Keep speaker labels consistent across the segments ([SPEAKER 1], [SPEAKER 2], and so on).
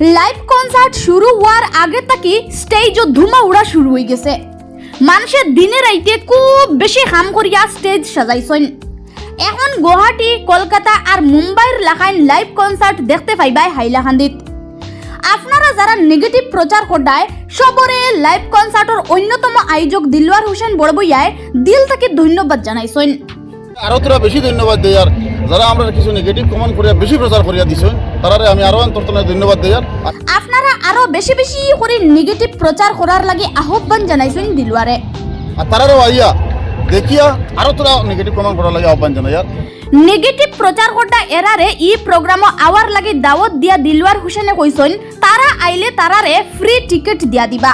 [SPEAKER 1] Live concert শুরু হওয়ার আগে থেকে স্টেজও ধুমা উড়া শুরু হয়ে গেছে। মানুষের দিনে রাইতে খুব বেশি কাম করিয়া স্টেজ সাজাইছেন। এখন গুয়াহাটি, কলকাতা আর মুম্বাইয়ের লাখাইন লাইভ কনসার্ট দেখতে পাইবাই হাইলাকান্দিত। আপনারা যারা নেগেটিভ প্রচার করায় সবরে লাইভ কনসার্টের অন্যতম আয়োজক দিলওয়ার হোসেন বড়বইয়ায় দিল থেকে ধন্যবাদ জানাইছেন।
[SPEAKER 2] আরও তোরা বেশি ধন্যবাদ আর যারা আমরা কিছু নেগেটিভ কমেন্ট করিয়া বেশি প্রচার করিয়া দিছেন তারারে আমি আরও অন্তর্তনে ধন্যবাদ দেই আর
[SPEAKER 1] আপনারা আরও বেশি বেশি করে নেগেটিভ প্রচার করার লাগে আহ্বান জানাইছেন দিলওয়ারে
[SPEAKER 2] আর তারারও আইয়া দেখিয়া আরও তোরা নেগেটিভ কমেন্ট করার লাগে আহ্বান জানাই আর
[SPEAKER 1] নেগেটিভ প্রচার করটা এরারে ই প্রোগ্রাম আওয়ার লাগে দাওয়াত দিয়া দিলওয়ার হোসেনে কইছেন তারা আইলে তারারে ফ্রি টিকিট দিয়া দিবা।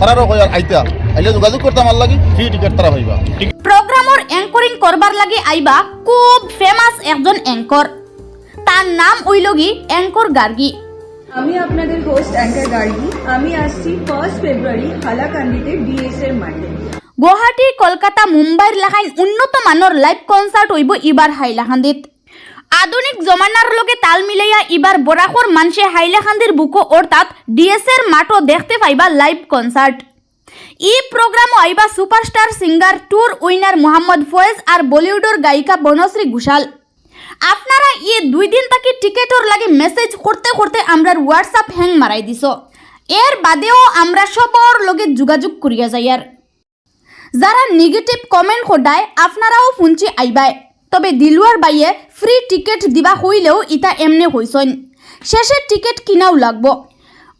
[SPEAKER 2] তারারও কই আইতা। আইলে যোগাযোগ করতে আমার লাগি ফ্রি টিকিট তারা পাইবা।
[SPEAKER 1] প্রোগ্রামর অ্যাঙ্করিং করবার লাগে আইবা খুব ফেমাস একজন অ্যাঙ্কর তার নাম ওইলগি অ্যাঙ্কর গার্গী।
[SPEAKER 3] আমি আপনাদের হোস্ট অ্যাঙ্কার গার্গি। আমি আসছি ফার্স্ট ফেব্রুয়ারি হালাকান্দিতে ডিএস এর মাঠে।
[SPEAKER 1] গুয়াহাটি কলকাতা মুম্বাইর লাখাইন উন্নত মানের লাইভ কনসার্ট হইব ইবার হাইলাকান্দিত। আধুনিক জমানার লগে তাল মিলাইয়া ইবার বরাকর মানুষে হাইলাকান্দির বুকো অর্থাৎ ডিএসের মাঠও দেখতে পাইবা লাইভ কনসার্ট ই প্রোগ্রাম আইবা superstar, singer tour winner Mohammad Foyez আর বলিউডের গায়িকা বনশ্রী ঘোষাল। আপনারা ই দুই দিন তাকে টিকেটর লাগে মেসেজ করতে করতে আমরার হোয়াটসঅ্যাপ হ্যাং মারাই দিছ। এর বাদেও আমরা সবর লগে যোগাযোগ করিয়া যাইয়ার যারা নেগেটিভ কমেন্ট করায় আপনারাও শুনছি আইবাই তবে দিলুয়ার বাইয়ে ফ্রি টিকিট দিবা হইলেও ইতা এমনে হইছন শেষে টিকিট কিনাও লাগবো।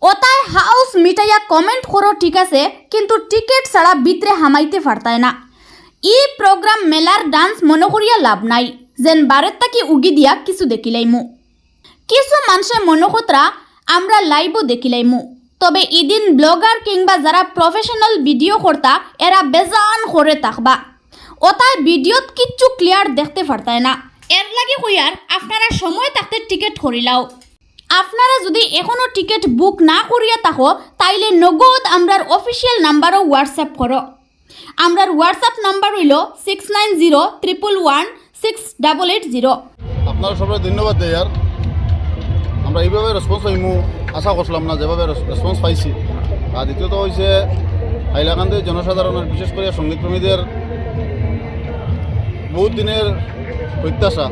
[SPEAKER 1] ওতায় হাউস মিটাইয়া কমেন্ট করো, ঠিক আছে, কিন্তু টিকিট ছাড়া বিতরে হামাইতে পারতায় না। ই প্রোগ্রাম মেলার ডান্স মনে করিয়া লাভ নাই, যেন বারের তাকি উগি দিয়া কিছু দেখিলাইমু। কিছু মানুষে মনোকতরা আমরা লাইভও দেখিলাইমু, তবে ইদিন ব্লগার কিংবা যারা প্রফেশনাল ভিডিও কর্তা, এরা বেজান করে থাকবা। ওতায় ভিডিওত কিচ্ছু ক্লিয়ার দেখতে পারতায় না। এর লাগে কইয়ার, আপনারা সময় থাকতে টিকিট করিলাও। আপনারা যদি এখনও টিকিট বুক না করিয়া থাকো, তাইলে নগদ আমরার অফিসিয়াল নাম্বারও হোয়াটসঅ্যাপ করো। আমরার হোয়াটসঅ্যাপ নাম্বার হইল six nine zero triple one six double eight zero
[SPEAKER 2] আপনারা সবাই ধন্যবাদ দেই আর। আমরা এইভাবে রেসপন্স পাইমু আশা করছিলাম না যেভাবে রেসপন্স পাইছি। আর দ্বিতীয়ত হয়েছে হাইলাকান্দির জনসাধারণের, বিশেষ করে সঙ্গীতপ্রেমীদের বহুত দিনের প্রত্যাশা।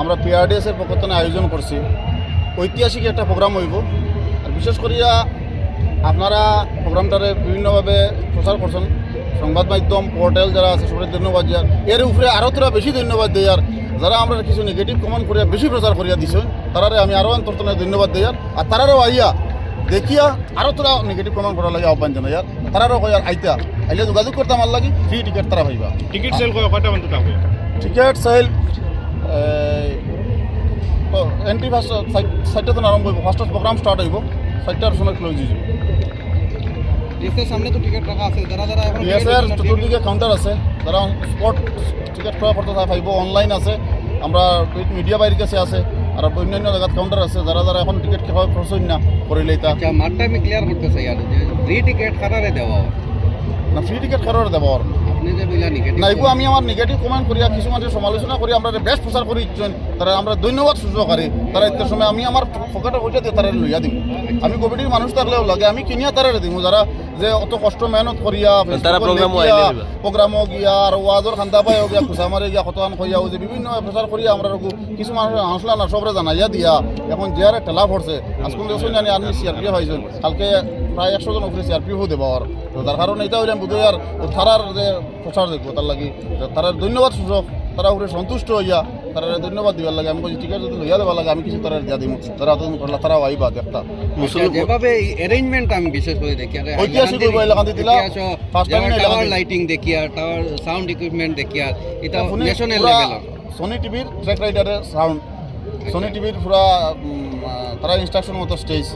[SPEAKER 2] আমরা পিআরডিএস এর পক্ষ থেকে আয়োজন করছি। ঐতিহাসিক একটা প্রোগ্রাম হইব। আর বিশেষ করিয়া আপনারা প্রোগ্রামটারে বিভিন্নভাবে প্রচার করছেন। সংবাদ মাধ্যম পোর্টাল যারা আছে সবাই ধন্যবাদ দেওয়ার এর উপরে আরও তোরা বেশি ধন্যবাদ দেই আর যারা আমরা কিছু নেগেটিভ কমেন্ট করিয়া বেশি প্রচার করিয়া দিছেন তারারে আমি আরও অন্তর্তনে ধন্যবাদ দেই আর। তারারও আইয়া দেখিয়া আরও তোরা নেগেটিভ কমেন্ট করার লাগে আহ্বান জানাই আর। তারারও কই আর আইতা আইলে যোগাযোগ করতে আমার লাগি ফ্রি টিকিট তারা পাইবা।
[SPEAKER 4] টিকিট সেল কয় কয়টা
[SPEAKER 2] টিকেট সেল এন্ট্রি ফার্স্ট সাইটটা তো আরম্ভ হইব ফার্স্ট প্রোগ্রাম স্টার্ট হইব সাইটটার সময় ক্লোজ হয়ে যাবে
[SPEAKER 5] ডিএসের সামনে তো টিকিট রাখা আছে। যারা যারা এখন
[SPEAKER 2] ডিএসআর চতুর্দিকে কাউন্টার আছে। যারা স্পট টিকেট ক্রয় করতে পাইব অনলাইন আছে। আমরা মিডিয়া বাইরের কাছে আছে। আর অন্যান্য জায়গাত কাউন্টার আছে। যারা যারা এখন টিকিট ক্রয় করছেন না করিলে এটা।
[SPEAKER 5] আচ্ছা মাঠটা আমি ক্লিয়ার করতে চাই আর ফ্রি টিকিট কারারে দেওয়া।
[SPEAKER 2] না ফ্রি টিকেট কারোর আর না
[SPEAKER 5] আপনি যে বললেন নেগেটিভ
[SPEAKER 2] না এগুলো আমি আমার নেগেটিভ কমেন্ট করি কিছু মানুষের সমালোচনা করি আমরা বেস্ট প্রচার করি তারা আমরা ধন্যবাদ সুযোগকারী তারা ইত্যের সময় আমি আমার পকেটে পয়সা দিয়ে তারা লইয়া দিব আমি কমিটির মানুষ তারলেও লাগে আমি কিনিয়া তারা দিব যারা যে অত কষ্ট মেহনত করিয়া গিয়া আর ওয়াজর খান্দা পাই গিয়া খুচা মারি গিয়া কতক্ষণ কইয়াও যে বিভিন্ন প্রচার করিয়া আমরা রকু কিছু মানুষ হাসলা না সবরে জানাইয়া দিয়া। এখন যে আরে ঠেলা পড়ছে আজকাল জানি আমি সিআরপি পাইছেন কালকে প্রায় একশো জন উপরে সিআরপিও দেবো আর তো তার কারণে এটা হইলাম বুঝে আর তারার যে প্রচার দেখব তার লাগি তারা ধন্যবাদ সুযোগ তারা উপরে সন্তুষ্ট হইয়া। তারা ধন্যবাদ দিবার লাগে। আমি কইছি টিকিট যদি লইয়া দেবার লাগে আমি কিছু তারা দিয়া দিম। তারা অতদিন করলা তারাও আইবা দেখতা।
[SPEAKER 5] আচ্ছা, যেভাবে অ্যারেঞ্জমেন্ট আমি বিশেষ করে দেখি আর
[SPEAKER 2] ঐতিহাসিক হইব এলাকাতে দিলা। First time না
[SPEAKER 5] টাওয়ার লাইটিং দেখি আর টাওয়ার সাউন্ড ইকুইপমেন্ট দেখি আর এটা ন্যাশনাল লেভেল
[SPEAKER 2] সনি টিভির ট্র্যাক রাইডারের সাউন্ড সনি টিভির পুরা তারা ইনস্ট্রাকশন মতো স্টেজ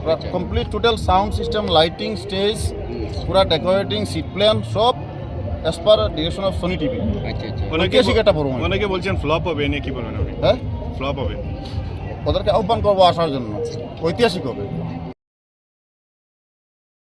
[SPEAKER 2] পুরা complete total sound system lighting stage পুরা ডেকোরেটিং সিট প্ল্যান সব as per direction of Sony TV
[SPEAKER 5] আচ্ছা আচ্ছা।
[SPEAKER 2] ঐতিহাসিক একটা পড়ব
[SPEAKER 4] অনেকে বলছেন ফ্লপ হবে নিয়ে কি বলবেন
[SPEAKER 2] হ্যাঁ?
[SPEAKER 4] ফ্লপ হবে।
[SPEAKER 2] ওদেরকে আহ্বান করব আসার জন্য। ঐতিহাসিক হবে।